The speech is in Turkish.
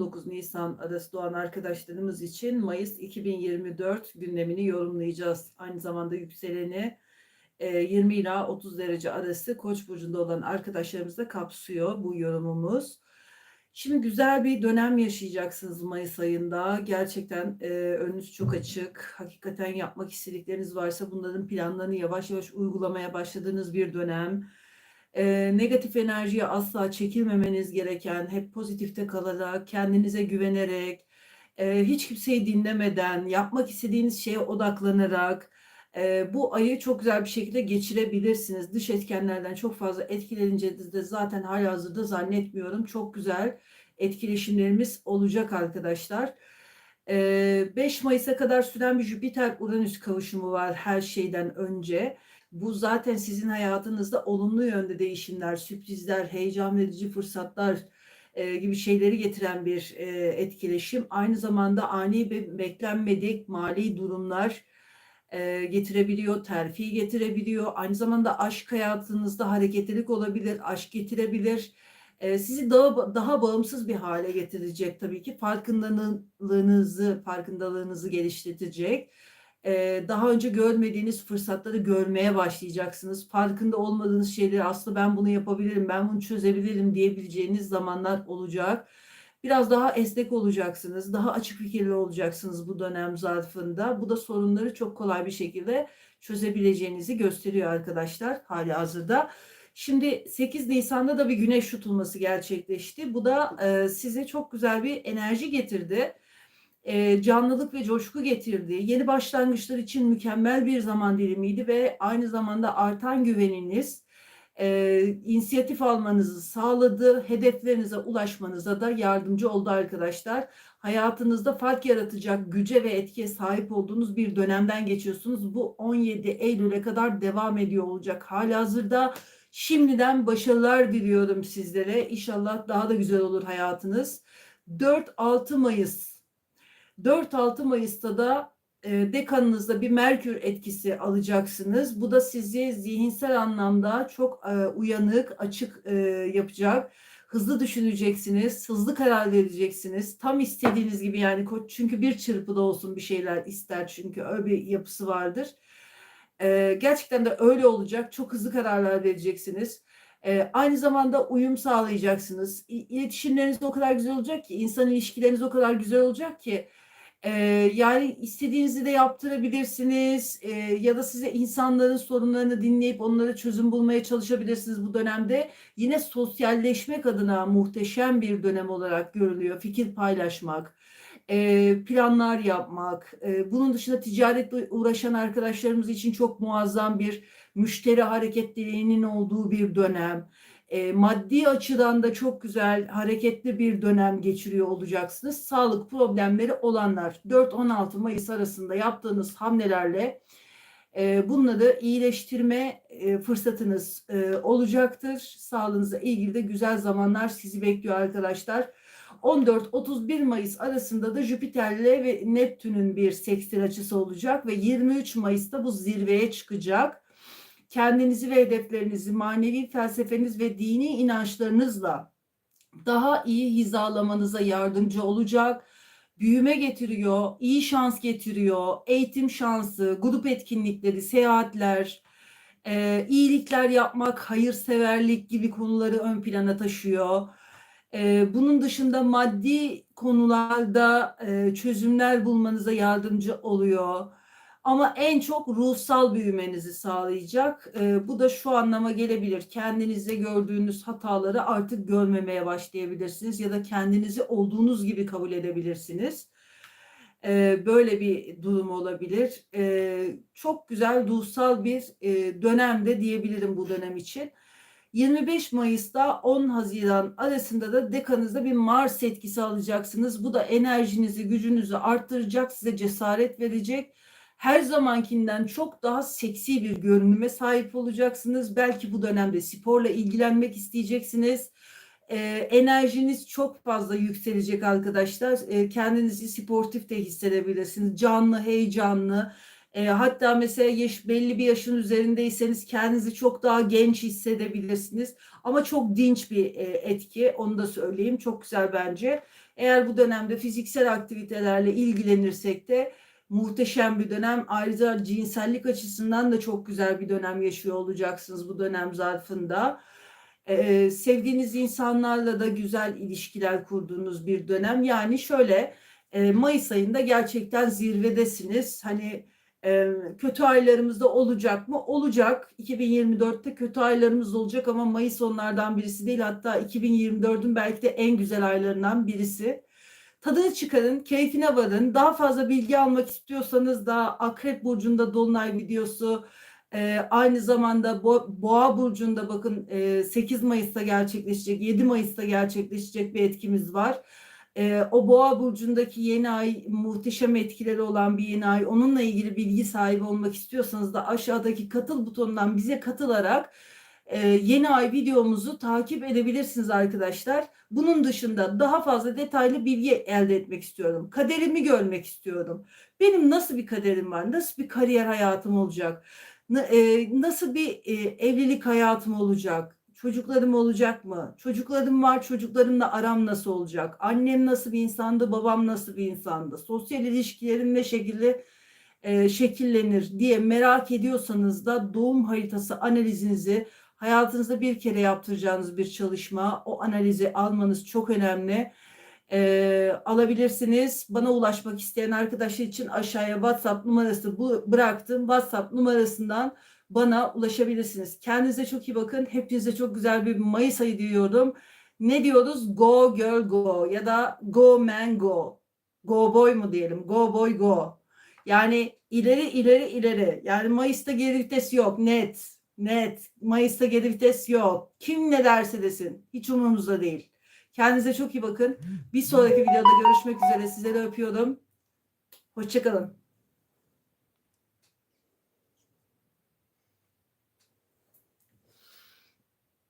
19 Nisan arası doğan arkadaşlarımız için Mayıs 2024 gündemini yorumlayacağız. Aynı zamanda yükseleni e, 20 ila 30 derece arası Koç burcunda olan arkadaşlarımız da kapsıyor bu yorumumuz. Şimdi güzel bir dönem yaşayacaksınız Mayıs ayında. Gerçekten e, önünüz çok açık. Hakikaten yapmak istedikleriniz varsa bunların planlarını yavaş yavaş uygulamaya başladığınız bir dönem. E, negatif enerjiye asla çekilmemeniz gereken, hep pozitifte kalarak, kendinize güvenerek, e, hiç kimseyi dinlemeden, yapmak istediğiniz şeye odaklanarak e, bu ayı çok güzel bir şekilde geçirebilirsiniz. Dış etkenlerden çok fazla etkileneceğinizi de zaten halihazırda zannetmiyorum. Çok güzel etkileşimlerimiz olacak arkadaşlar. E, 5 Mayıs'a kadar süren bir Jüpiter-Uranüs kavuşumu var her şeyden önce. Bu zaten sizin hayatınızda olumlu yönde değişimler, sürprizler, heyecan verici fırsatlar e, gibi şeyleri getiren bir e, etkileşim. Aynı zamanda ani ve beklenmedik mali durumlar e, getirebiliyor, terfi getirebiliyor. Aynı zamanda aşk hayatınızda hareketlilik olabilir, aşk getirebilir. E, sizi daha daha bağımsız bir hale getirecek tabii ki. Farkındalığınızı, farkındalığınızı geliştirecek daha önce görmediğiniz fırsatları görmeye başlayacaksınız. Farkında olmadığınız şeyleri aslında ben bunu yapabilirim, ben bunu çözebilirim diyebileceğiniz zamanlar olacak. Biraz daha esnek olacaksınız, daha açık fikirli olacaksınız bu dönem zarfında. Bu da sorunları çok kolay bir şekilde çözebileceğinizi gösteriyor arkadaşlar hali hazırda. Şimdi 8 Nisan'da da bir güneş tutulması gerçekleşti. Bu da size çok güzel bir enerji getirdi e, canlılık ve coşku getirdi. Yeni başlangıçlar için mükemmel bir zaman dilimiydi ve aynı zamanda artan güveniniz e, inisiyatif almanızı sağladı. Hedeflerinize ulaşmanıza da yardımcı oldu arkadaşlar. Hayatınızda fark yaratacak güce ve etkiye sahip olduğunuz bir dönemden geçiyorsunuz. Bu 17 Eylül'e kadar devam ediyor olacak. Halihazırda şimdiden başarılar diliyorum sizlere. İnşallah daha da güzel olur hayatınız. 4-6 Mayıs 4-6 Mayıs'ta da e, dekanınızda bir Merkür etkisi alacaksınız. Bu da sizi zihinsel anlamda çok e, uyanık, açık e, yapacak. Hızlı düşüneceksiniz, hızlı karar vereceksiniz. Tam istediğiniz gibi yani çünkü bir çırpıda olsun bir şeyler ister çünkü öyle bir yapısı vardır. E, gerçekten de öyle olacak. Çok hızlı kararlar vereceksiniz. E, aynı zamanda uyum sağlayacaksınız. İletişimleriniz o kadar güzel olacak ki, insan ilişkileriniz o kadar güzel olacak ki ee, yani istediğinizi de yaptırabilirsiniz ee, ya da size insanların sorunlarını dinleyip onlara çözüm bulmaya çalışabilirsiniz bu dönemde. Yine sosyalleşmek adına muhteşem bir dönem olarak görülüyor. Fikir paylaşmak, e, planlar yapmak. E, bunun dışında ticaretle uğraşan arkadaşlarımız için çok muazzam bir müşteri hareketliliğinin olduğu bir dönem e, maddi açıdan da çok güzel hareketli bir dönem geçiriyor olacaksınız. Sağlık problemleri olanlar 4-16 Mayıs arasında yaptığınız hamlelerle e, bunları iyileştirme e, fırsatınız e, olacaktır. Sağlığınızla ilgili de güzel zamanlar sizi bekliyor arkadaşlar. 14-31 Mayıs arasında da Jüpiter'le ve Neptün'ün bir sekstil açısı olacak ve 23 Mayıs'ta bu zirveye çıkacak kendinizi ve hedeflerinizi manevi felsefeniz ve dini inançlarınızla daha iyi hizalamanıza yardımcı olacak. Büyüme getiriyor, iyi şans getiriyor, eğitim şansı, grup etkinlikleri, seyahatler, e, iyilikler yapmak, hayırseverlik gibi konuları ön plana taşıyor. E, bunun dışında maddi konularda e, çözümler bulmanıza yardımcı oluyor ama en çok ruhsal büyümenizi sağlayacak. E, bu da şu anlama gelebilir. Kendinizde gördüğünüz hataları artık görmemeye başlayabilirsiniz ya da kendinizi olduğunuz gibi kabul edebilirsiniz. E, böyle bir durum olabilir. E, çok güzel ruhsal bir e, dönemde diyebilirim bu dönem için. 25 Mayıs'ta 10 Haziran arasında da dekanızda bir Mars etkisi alacaksınız. Bu da enerjinizi, gücünüzü arttıracak, size cesaret verecek her zamankinden çok daha seksi bir görünüme sahip olacaksınız. Belki bu dönemde sporla ilgilenmek isteyeceksiniz. Ee, enerjiniz çok fazla yükselecek arkadaşlar. Ee, kendinizi sportif de hissedebilirsiniz. Canlı, heyecanlı, E, hatta mesela yaş, belli bir yaşın üzerindeyseniz kendinizi çok daha genç hissedebilirsiniz. Ama çok dinç bir e, etki. Onu da söyleyeyim. Çok güzel bence. Eğer bu dönemde fiziksel aktivitelerle ilgilenirsek de muhteşem bir dönem. Ayrıca cinsellik açısından da çok güzel bir dönem yaşıyor olacaksınız bu dönem zarfında. Ee, sevdiğiniz insanlarla da güzel ilişkiler kurduğunuz bir dönem. Yani şöyle e, Mayıs ayında gerçekten zirvedesiniz. Hani e, kötü aylarımızda olacak mı? Olacak. 2024'te kötü aylarımız olacak ama Mayıs onlardan birisi değil. Hatta 2024'ün belki de en güzel aylarından birisi. Tadını çıkarın, keyfine varın. Daha fazla bilgi almak istiyorsanız da Akrep Burcu'nda Dolunay videosu, e, aynı zamanda Bo Boğa Burcu'nda bakın e, 8 Mayıs'ta gerçekleşecek, 7 Mayıs'ta gerçekleşecek bir etkimiz var. E, o Boğa Burcu'ndaki yeni ay muhteşem etkileri olan bir yeni ay. Onunla ilgili bilgi sahibi olmak istiyorsanız da aşağıdaki katıl butonundan bize katılarak e, yeni ay videomuzu takip edebilirsiniz arkadaşlar. Bunun dışında daha fazla detaylı bilgi elde etmek istiyorum. Kaderimi görmek istiyorum. Benim nasıl bir kaderim var? Nasıl bir kariyer hayatım olacak? Nasıl bir evlilik hayatım olacak? Çocuklarım olacak mı? Çocuklarım var, çocuklarımla aram nasıl olacak? Annem nasıl bir insandı, babam nasıl bir insandı? Sosyal ilişkilerim ne şekilde şekillenir diye merak ediyorsanız da doğum haritası analizinizi hayatınızda bir kere yaptıracağınız bir çalışma. O analizi almanız çok önemli. Ee, alabilirsiniz. Bana ulaşmak isteyen arkadaşlar için aşağıya WhatsApp numarası bu bıraktım. WhatsApp numarasından bana ulaşabilirsiniz. Kendinize çok iyi bakın. Hepinize çok güzel bir Mayıs ayı diliyorum. Ne diyoruz? Go girl go ya da go man go. Go boy mu diyelim? Go boy go. Yani ileri ileri ileri. Yani Mayıs'ta geri vites yok. Net. Net. Mayıs'ta geri vites yok. Kim ne derse desin. Hiç umurumuzda değil. Kendinize çok iyi bakın. Bir sonraki videoda görüşmek üzere. Sizleri öpüyorum. Hoşçakalın.